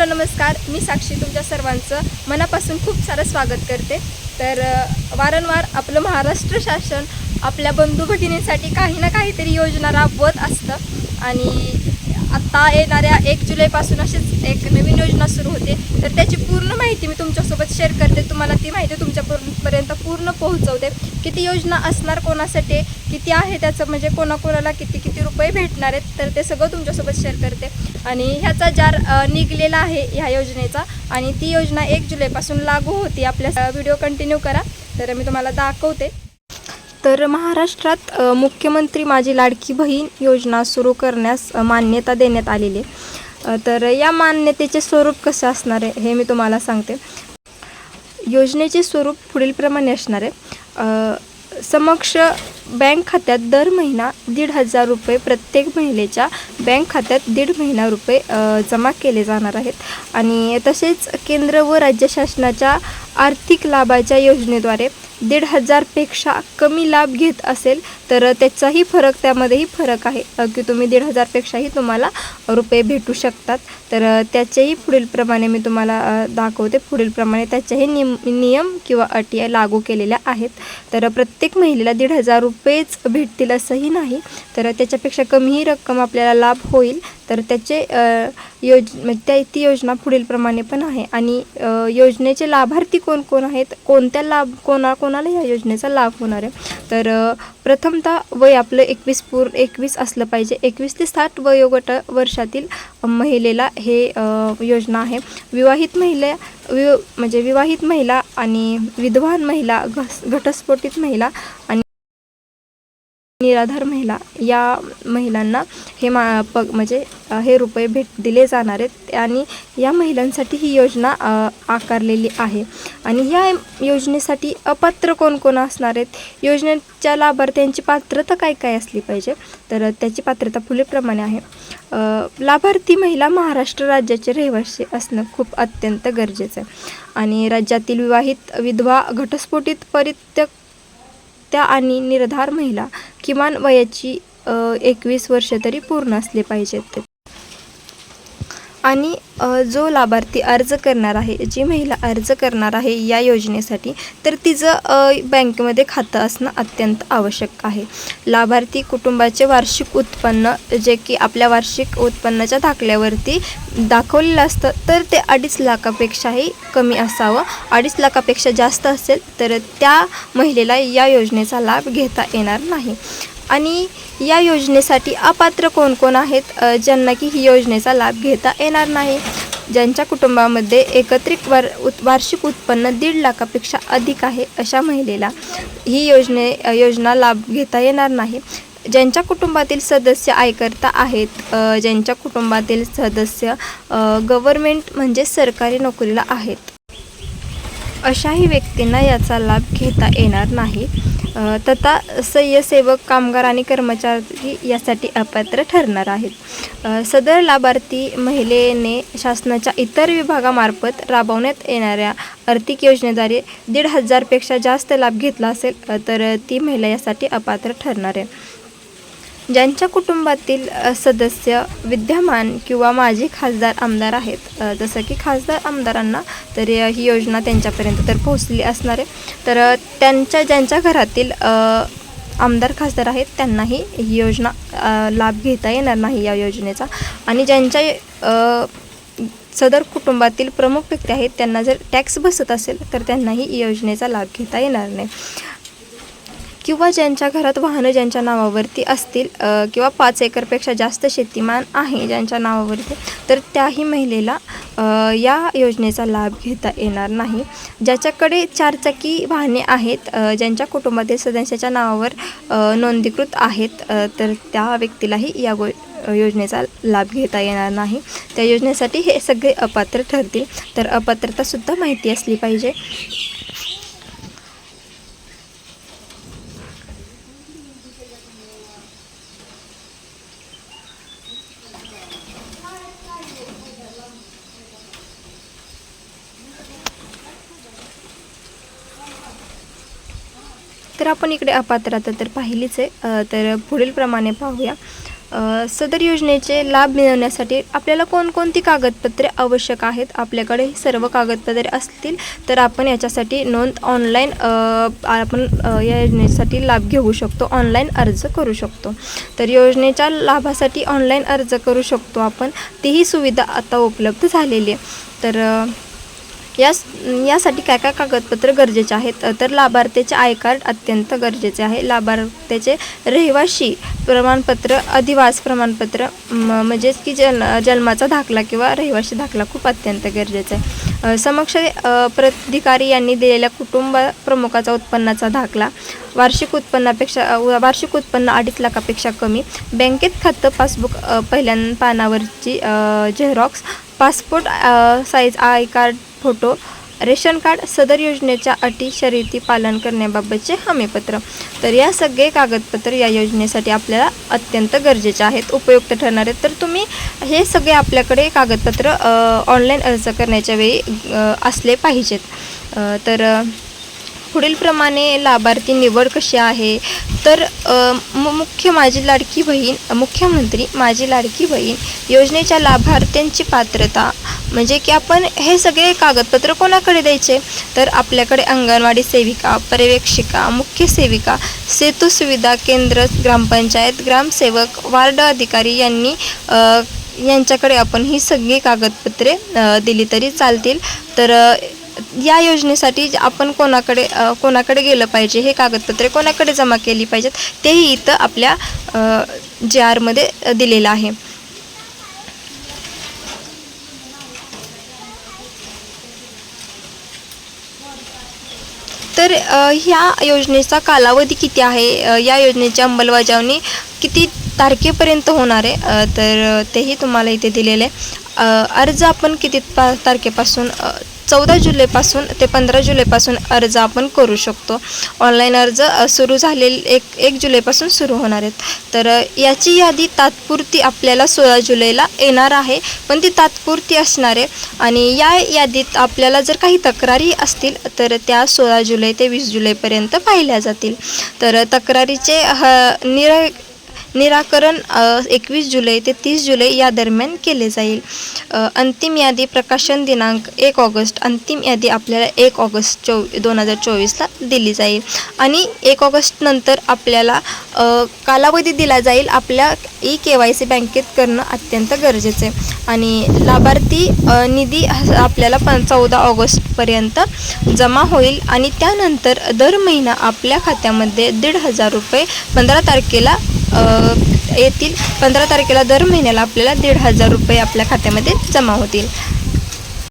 Hello नमस्कार. मी साक्षी तुमच्या सर्वांचं मनापासून खूप सारं स्वागत करते. तर वारंवार आपलं महाराष्ट्र शासन आपल्या बंधू भगिनींसाठी काही ना काहीतरी योजना राबवत असतं आणि आत्ता येणाऱ्या एक जुलैपासून अशीच एक नवीन योजना सुरू होते. तर त्याची पूर्ण माहिती मी तुमच्यासोबत शेअर करते. तुम्हाला ती माहिती तुमच्यापर्यंत पूर्ण पोहोचवते. किती योजना असणार कोणासाठी किती आहे त्याचं म्हणजे कोणाकोणाला किती किती रुपये भेटणार आहेत तर ते सगळं तुमच्यासोबत शेअर करते. आणि ह्याचा जार निघलेला आहे ह्या योजनेचा. आणि ती योजना एक जुलैपासून लागू होती. आपल्या व्हिडिओ कंटिन्यू करा. तर मी तुम्हाला दाखवते. तर महाराष्ट्रात मुख्यमंत्री माझी लाडकी बहीण योजना सुरू करण्यास मान्यता देण्यात आलेली आहे. तर या मान्यतेचे स्वरूप कसे असणार आहे हे मी तुम्हाला सांगते. योजनेचे स्वरूप पुढीलप्रमाणे असणार आहे. समक्ष बँक खात्यात दर महिना दीड हजार रुपये प्रत्येक महिलेच्या बँक खात्यात दीड महिना रुपये जमा केले जाणार आहेत. आणि तसेच केंद्र व राज्य शासनाच्या आर्थिक लाभाच्या योजनेद्वारे दीड हजारपेक्षा कमी लाभ घेत असेल तर त्याचाही फरक त्यामध्येही फरक आहे. की तुम्ही दीड हजारपेक्षाही तुम्हाला रुपये भेटू शकतात. तर त्याचेही पुढीलप्रमाणे मी तुम्हाला दाखवते. पुढीलप्रमाणे त्याच्याही नियम नियम किंवा अटी लागू केलेल्या आहेत. तर प्रत्येक महिलेला दीड हजार रुपयेच भेटतील असंही नाही. तर त्याच्यापेक्षा कमीही रक्कम आपल्याला लाभ होईल. तर त्याचे योज म्हणजे त्या ती योजना पुढीलप्रमाणे पण आहे. आणि योजनेचे लाभार्थी कोण कोण आहेत? कोणत्या लाभ कोणा कोणाला या योजनेचा लाभ होणार आहे? तर प्रथमतः वय आपलं एकवीस पूर एकवीस असलं पाहिजे. एकवीस ते साठ वयोगट वर्षातील महिलेला हे योजना आहे. विवाहित महिला वि म्हणजे विवाहित महिला आणि विधवान महिला घस घटस्फोटित महिला आणि निराधार महिला या महिलांना हे मा पग म्हणजे हे रुपये भेट दिले जाणार आहेत आणि या महिलांसाठी ही योजना आकारलेली आहे. आणि ह्या योजनेसाठी अपात्र कोण कोण असणार आहेत? योजनेच्या लाभार्थ्यांची पात्रता काय काय असली पाहिजे? तर त्याची पात्रता पुढीलप्रमाणे आहे. लाभार्थी महिला महाराष्ट्र राज्याचे रहिवासी असणं खूप अत्यंत गरजेचं आहे. आणि राज्यातील विवाहित विधवा घटस्फोटित परित्यक त्या आणि निर्धार महिला किमान वयाची एकवीस वर्ष तरी पूर्ण असले पाहिजेत. आणि जो लाभार्थी अर्ज करणार आहे जी महिला अर्ज करणार आहे या योजनेसाठी तर तिचं बँकेमध्ये खातं असणं अत्यंत आवश्यक आहे. लाभार्थी कुटुंबाचे वार्षिक उत्पन्न जे की आपल्या वार्षिक उत्पन्नाच्या दाखल्यावरती दाखवलेलं असतं तर ते अडीच लाखापेक्षाही कमी असावं. अडीच लाखापेक्षा जास्त असेल तर त्या महिलेला या योजनेचा लाभ घेता येणार नाही. आणि या योजनेसाठी अपात्र कोण कोण आहेत ज्यांना की ही योजनेचा लाभ घेता येणार नाही? ज्यांच्या कुटुंबामध्ये एकत्रित वार उत वार्षिक उत्पन्न दीड लाखापेक्षा अधिक आहे अशा महिलेला ही योजने योजना लाभ घेता येणार नाही. ज्यांच्या कुटुंबातील सदस्य आयकर्ता आहेत ज्यांच्या कुटुंबातील सदस्य गव्हर्मेंट म्हणजे सरकारी नोकरीला आहेत. अशाही व्यक्तींना याचा लाभ घेता येणार नाही. तथा सह्यसेवक कामगार आणि कर्मचारी यासाठी अपात्र ठरणार आहेत. सदर लाभार्थी महिलेने शासनाच्या इतर विभागामार्फत राबवण्यात येणाऱ्या आर्थिक योजनेद्वारे दीड हजारपेक्षा जास्त लाभ घेतला असेल तर ती महिला यासाठी अपात्र ठरणार आहे. ज्यांच्या कुटुंबातील सदस्य विद्यमान किंवा माजी खासदार आमदार आहेत. जसं की खासदार आमदारांना तर ही योजना त्यांच्यापर्यंत तर पोहोचली असणार आहे. तर त्यांच्या ज्यांच्या घरातील आमदार खासदार आहेत त्यांनाही ही योजना लाभ घेता येणार नाही या योजनेचा. आणि ज्यांच्या सदर कुटुंबातील प्रमुख व्यक्ती आहेत त्यांना जर टॅक्स बसत असेल तर त्यांनाही योजनेचा लाभ घेता येणार नाही. किंवा ज्यांच्या घरात वाहनं ज्यांच्या नावावरती असतील किंवा पाच एकरपेक्षा जास्त शेतीमान आहे ज्यांच्या नावावरती तर त्याही महिलेला या योजनेचा लाभ घेता येणार नाही. ज्याच्याकडे चारचाकी वाहने आहेत ज्यांच्या कुटुंबातील सदस्याच्या नावावर नोंदीकृत आहेत तर त्या व्यक्तीलाही या गो योजनेचा लाभ घेता येणार नाही. त्या योजनेसाठी हे सगळे अपात्र ठरतील. तर अपात्रतासुद्धा माहिती असली पाहिजे. तर आपण इकडे अपात्रता तर पाहिलीच आहे. तर पुढील प्रमाणे पाहूया. सदर योजनेचे लाभ मिळवण्यासाठी आपल्याला कोणकोणती कागदपत्रे आवश्यक आहेत? आपल्याकडे ही सर्व कागदपत्रे असतील तर आपण याच्यासाठी नोंद ऑनलाईन आपण या योजनेसाठी लाभ घेऊ शकतो. ऑनलाईन अर्ज करू शकतो. तर योजनेच्या लाभासाठी ऑनलाईन अर्ज करू शकतो आपण. तीही सुविधा आता उपलब्ध झालेली आहे. तर या यास यासाठी काय काय कागदपत्र गरजेचे आहेत? तर लाभार्थ्याचे आय कार्ड अत्यंत गरजेचे आहे. लाभार्थ्याचे रहिवाशी प्रमाणपत्र अधिवास प्रमाणपत्र म्हणजेच की जन जन्माचा दाखला किंवा रहिवाशी दाखला खूप अत्यंत गरजेचा आहे. समक्ष प्राधिकारी यांनी दिलेल्या कुटुंब प्रमुखाचा उत्पन्नाचा दाखला वार्षिक उत्पन्नापेक्षा वार्षिक उत्पन्न अडीच लाखापेक्षा कमी बँकेत खातं पासबुक पहिल्या पानावरची xerox passport size I card photo ration card सदर योजनेच्या अटी शर्यती पालन करण्याबाबतचे हमीपत्र. तर या सगळे कागदपत्र या योजनेसाठी आपल्याला अत्यंत गरजेचे आहेत उपयुक्त ठरणार आहेत. तर तुम्ही हे सगळे आपल्याकडे कागदपत्र ऑनलाईन अर्ज करण्याच्या वेळी असले पाहिजेत. तर पुढीलप्रमाणे लाभार्थी निवड कशी आहे? तर मुख्य माझी लाडकी बहीण मुख्यमंत्री माझी लाडकी बहीण योजनेच्या लाभार्थ्यांची पात्रता. म्हणजे की आपण हे सगळे कागदपत्र कोणाकडे द्यायचे? तर आपल्याकडे अंगणवाडी सेविका पर्यवेक्षिका मुख्य सेविका सेतू सुविधा केंद्र ग्रामपंचायत ग्रामसेवक वार्ड अधिकारी यांनी यांच्याकडे आपण ही सगळी कागदपत्रे दिली तरी चालतील. तर या योजनेसाठी आपण कोणाकडे कोणाकडे गेलं पाहिजे हे कागदपत्रे कोणाकडे जमा केली पाहिजेत तेही इथं आपल्या जे आरमध्ये दिलेलं आहे. तर ह्या योजनेचा कालावधी किती आहे? या योजनेची अंमलबजावणी किती तारखेपर्यंत होणार आहे? तर तेही तुम्हाला इथे दिलेले आहे. अर्ज आपण किती पा तारखेपासून चौदा जुलैपासून ते पंधरा जुलैपासून अर्ज आपण करू शकतो. ऑनलाईन अर्ज सुरू झालेले एक एक जुलैपासून सुरू होणार आहेत. तर याची यादी तात्पुरती आपल्याला सोळा जुलैला येणार आहे. पण ती तात्पुरती असणार आहे आणि या यादीत आपल्याला जर काही तक्रारी असतील तर त्या सोळा जुलै ते वीस जुलैपर्यंत पाहिल्या जातील. तर तक्रारीचे ह निर निराकरण एकवीस जुलै ते तीस जुलै या दरम्यान केले जाईल. अंतिम यादी प्रकाशन दिनांक एक ऑगस्ट अंतिम यादी आपल्याला एक ऑगस्ट चो दोन हजार चोवीसला दिली जाईल. आणि एक ऑगस्ट नंतर आपल्याला कालावधी दिला जाईल आपल्या ई के वाय सी बँकेत करणं अत्यंत गरजेचं आहे. आणि लाभार्थी निधी ह- आपल्याला पण चौदा ऑगस्टपर्यंत जमा होईल आणि त्यानंतर दर महिना आपल्या खात्यामध्ये दीड हजार रुपये पंधरा तारखेला येतील. पंधरा तारखेला दर महिन्याला आपल्याला दीड हजार रुपये आपल्या खात्यामध्ये जमा होतील.